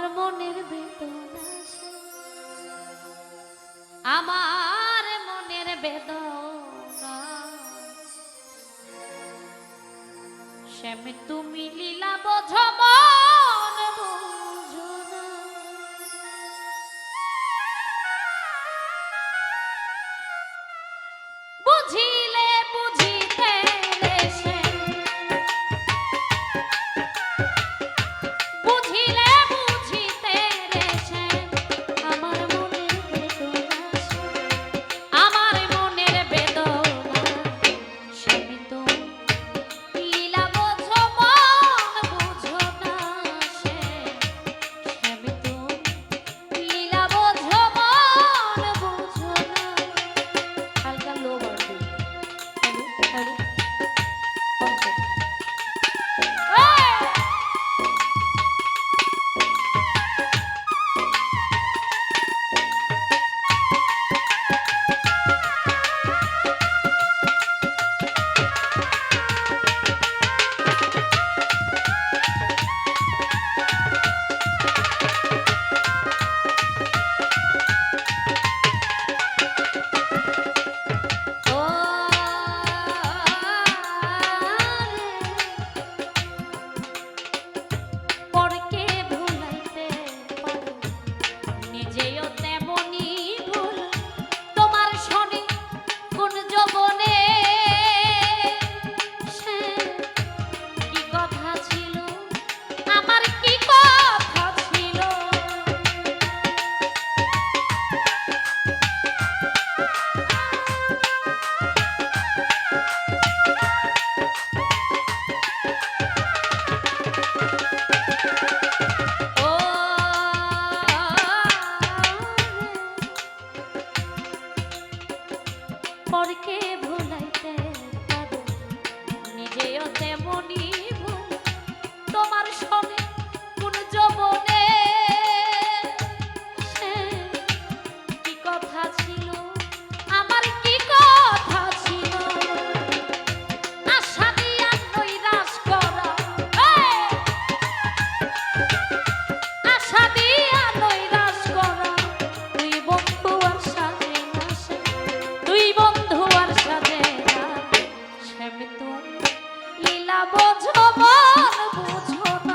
আমার মনের বেদনা আমার মনের বেদনা। শ্যামে তুমি লীলা বোঝো ভুলে লীলা বোঝো মন বুঝো